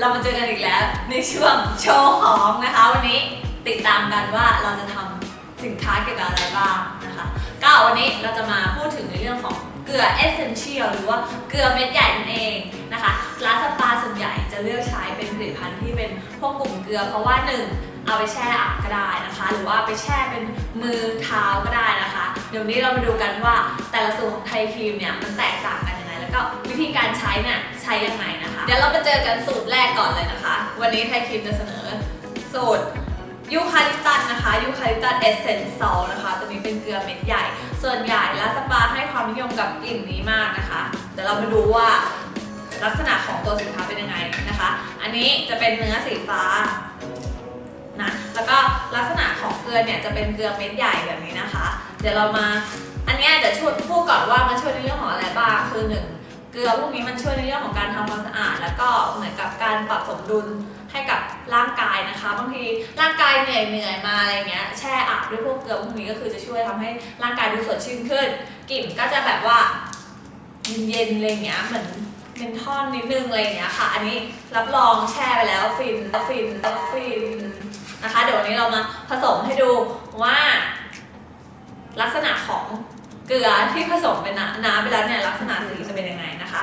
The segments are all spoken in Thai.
เรามาเจอกันอีกแล้วในช่วงโชว์ของนะคะ วันนี้ติดตามกันว่าเราจะทำสินค้าเกี่ยวกับอะไรบ้างนะคะ ก็วันนี้เราจะมาพูดถึงในเรื่องของเกลือเอเซนเชียลหรือว่าเกลือเม็ดใหญ่นั่นเองนะคะร้านสปาส่วนใหญ่จะเลือกใช้เป็นผลิตภัณฑ์ที่เป็นพวกกลุ่มเกลือ เพราะว่าหนึ่งเอาไปแช่อาบก็ได้นะคะ หรือว่าไปแช่เป็นมือเท้าก็ได้นะคะ เดี๋ยวนี้เรามาดูกันว่าแต่ละสูตรของไทยครีมเนี่ยมันแตกต่างกัน ก็วิธีการใช้เนี่ยใช้ยังไงนะคะ เดี๋ยวเราไปเจอกันสูตรแรกก่อนเลยนะคะ วันนี้ไทยครีมจะเสนอสูตรยูคาลิปตัสนะคะยูคาลิปตัสเอเซนซอลนะคะตัวนี้เป็นเกลือเม็ดใหญ่ ส่วนใหญ่และสปาให้ความนิยมกับกลิ่นนี้มากนะคะเดี๋ยวเรามาดูว่าลักษณะของตัวสินค้าเป็นยังไงนะคะ อันนี้จะเป็นเนื้อสีฟ้านะแล้วก็ลักษณะของเกลือเนี่ยจะเป็นเกลือเม็ดใหญ่แบบนี้นะคะ เดี๋ยวเรามาอันนี้เดี๋ยวช่วยพูดก่อนว่ามันช่วยในเรื่องของอะไรบ้างคือหนึ่ง ลือพวกนี้มันช่วยในเรื่องของการทำความสะอาด แล้วก็เหมือนกับการปรับสมดุลให้กับร่างกายนะคะบางทีร่างกายเหนื่อยเหนื่อยมาอะไรเงี้ยแช่อาบด้วยพวกเกลือพวกนี้ก็คือจะช่วยทำให้ร่างกายดูสดชื่นขึ้นกลิ่นก็จะแบบว่าเย็นๆอะไรเงี้ยเหมือนเมนท่อนนิดนึงอะไรเงี้ยค่ะ อันนี้รับรองแช่ไปแล้วฟินฟินฟินนะคะ เดี๋ยววันนี้เรามาผสมให้ดูว่าลักษณะของ เกลือที่ผสมเป็นน้ำไปแล้วเนี่ยลักษณะสีจะเป็นยังไงนะคะ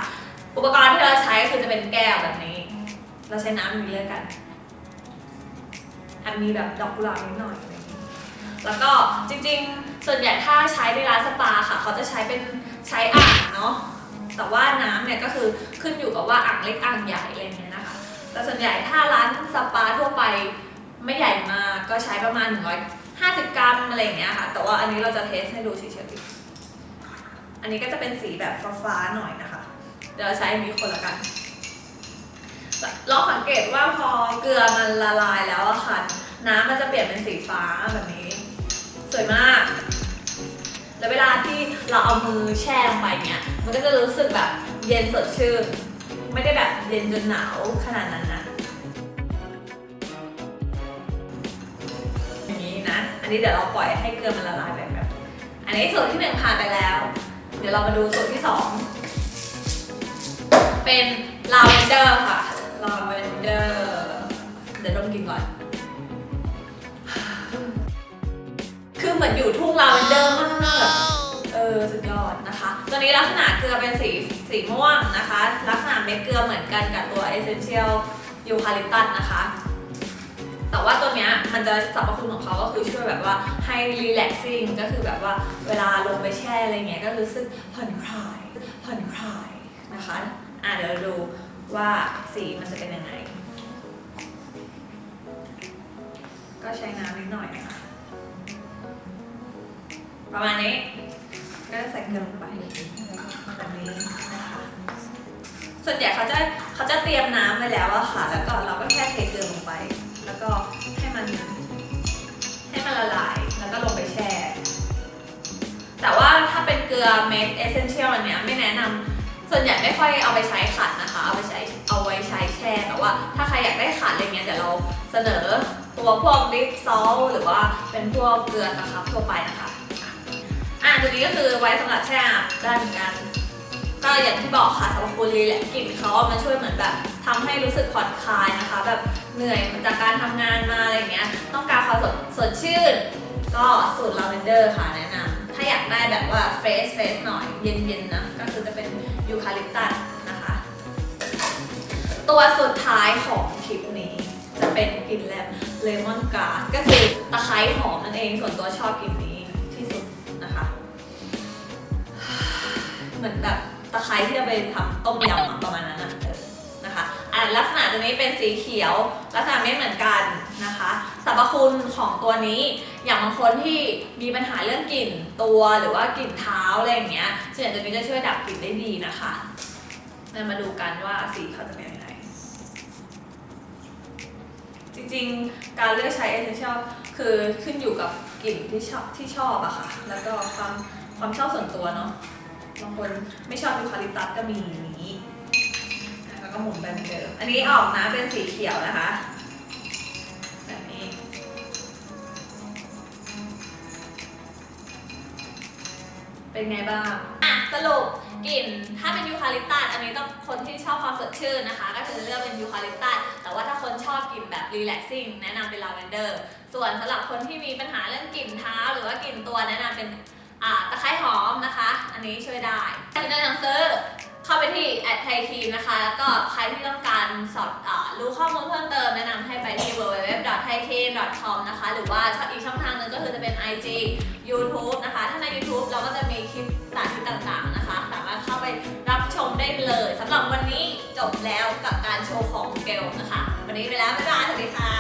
อุปกรณ์ที่เราใช้คือจะเป็นแก้วแบบนี้ เราใช้น้ำมีเลือกกัน อันมีแบบดอกกุหลาบนิดหน่อยอะไรอย่างนี้แล้วก็จริงๆ ส่วนใหญ่ถ้าใช้ในร้านสปาค่ะเขาจะใช้เป็นใช้อ่างเนาะแต่ว่าน้ำเนี่ยก็คือขึ้นอยู่กับว่าอ่างเล็กอ่างใหญ่อะไรเงี้ยนะคะ แต่ส่วนใหญ่ถ้าร้านสปาทั่วไปไม่ใหญ่มากก็ใช้ประมาณ 150 กรัมอะไรอย่างเงี้ยค่ะ แต่ว่าอันนี้เราจะเทสให้ดูเฉยๆ อันนี้ก็จะเป็นสีแบบฟ้าๆหน่อยนะคะ เดี๋ยวใช้อันนี้คนละกันลองสังเกตว่าพอเกลือมันละลายแล้วอะค่ะ น้ำมันจะเปลี่ยนเป็นสีฟ้าแบบนี้ สวยมาก แล้วเวลาที่เราเอามือแช่ลงไปเนี้ยมันก็จะรู้สึกแบบเย็นสดชื่น ไม่ได้แบบเย็นจนหนาวขนาดนั้นนะอย่างนี้นะ อันนี้เดี๋ยวเราปล่อยให้เกลือมันละลายแบบแบบ อันนี้ส่วนที่หนึ่งผ่านไปแล้ว ดี๋ยวเรามาดูส่วนที่สองเป็นลาเวนเดอร์ค่ะลาเวนเดอร์เดี๋ยวดมกลินก่อน คือเหมือนอยู่ทุ่งลาเวนเดอร์มากเออสุดยอดนะคะตัวนี้ลักษณะเกลือเป็นสีสีม่วงนะคะ ลักษณะเม็ดเกลือเหมือนกันกับตัว Essential Eucalyptus นะคะ แต่ว่าตัวเนี้ยมันจะสรรพคุณของเขาก็คือช่วยแบบว่าให้ relaxing ก็คือแบบว่าเวลาลงไปแช่อะไรเงี้ยก็รู้สึกผ่อนคลายผ่อนคลายนะคะอะเดี๋ยวเราดูว่าสีมันจะเป็นยังไง ก็ใช้น้ำนิดหน่อยนะคะประมาณนี้ก็ใส่เกลือลงไปแบบนี้นะคะส่วนใหญ่เขาจะเขาจะเตรียมน้ำไว้แล้วอะค่ะ แล้วก็เราก็แค่เทเกลือลงไป แล้วก็ให้มันให้มันละลายแล้วก็ลงไปแช่ แต่ว่าถ้าเป็นเกลือเม็ดเอเซนเชียลอันเนี้ยไม่แนะนำส่วนใหญ่ไม่ค่อยเอาไปใช้ขัดนะคะ เอาไปใช้เอาไว้ใช้แช่แต่ว่า ถ้าใครอยากได้ขัดอะไรเงี้ยเดี๋ยวเราเสนอตัวพวกดิฟซอลหรือว่าเป็นพวกเกลือตะครับทั่วไปนะคะ อะตัวนี้ก็คือไว้สำหรับแช่ได้เหมือนกัน ก็อย่างที่บอกค่ะสำหรับคุณลีแหละกลิ่นเขามันช่วยเหมือนแบบทำให้รู้สึกผ่อนคลายนะคะ แบบเหนื่อยจากการทำงานมาอะไรเงี้ย ต้องการความสดสดชื่น ก็สูตรลาเวนเดอร์ค่ะแนะนำถ้าอยากได้แบบว่าเฟรชเฟรชหน่อยเย็นๆนะก็คือจะเป็นยูคาลิปตัสนะคะ ตัวสุดท้ายของคลิปนี้ จะเป็นกลิ่นแลมเลมอนกาสก็คือตะไคร้หอมนั่นเองส่วนตัวชอบกลิ่นนี้ที่สุดนะคะ เหมือนแบบ ตะไคร้ที่จะไปทำต้มยำประมาณนั้นนะนะคะอะลักษณะตัวนี้เป็นสีเขียว ลักษณะไม่เหมือนกันนะคะสรรพคุณของตัวนี้ อย่างบางคนที่มีปัญหาเรื่องกลิ่นตัวหรือว่ากลิ่นเท้าอะไรอย่างเงี้ยส่วนใหญ่ตัวนี้จะช่วยดับกลิ่นได้ดีนะคะมาดูกันว่าสีเขาจะเป็นยังไงจริงๆ การเลือกใช้ essential คือขึ้นอยู่กับกลิ่นที่ชอบที่ชอบอะค่ะ แล้วก็ความความชอบส่วนตัวเนาะ บางคนไม่ชอบยูคาลิปตัสก็มีอย่างนี้แล้วก็หมุนไปเหมือนเดิมอันนี้ออกนะเป็นสีเขียวนะคะแบบนี้เป็นไงบ้างอะสรุปกลิ่นถ้าเป็นยูคาลิปตัสอันนี้ต้องคนที่ชอบความสดชื่นนะคะ ก็คือเลือกเป็นยูคาลิปตัสแต่ว่าถ้าคนชอบกลิ่นแบบรีแลกซิ่งแนะนำเป็นลาเวนเดอร์ ส่วนสำหรับคนที่มีปัญหาเรื่องกลิ่นเท้า หรือว่ากลิ่นตัวแนะนำเป็น ตะไคร้หอมนะคะ อันนี้ช่วยได้ถ้าจะหนังสือเข้าไปที่แอดไทยทีมนะคะ แล้วก็ใครที่ต้องการสอบอรู้ข้อมูลเพิ่มเติมแนะนำให้ไปที่ www.thaiteam.com นะคะ หรือว่าอีกช่องทางหนึ่งก็คือจะเป็น IG YouTube นะคะ ถ้าใน YouTube เราก็จะมีคลิปสาธิตต่างๆนะคะ สามารถเข้าไปรับชมได้เลยสำหรับวันนี้จบแล้วกับการโชว์ของเกลนะคะ วันนี้ไปแล้ว บ๊ายบาย สวัสดีค่ะ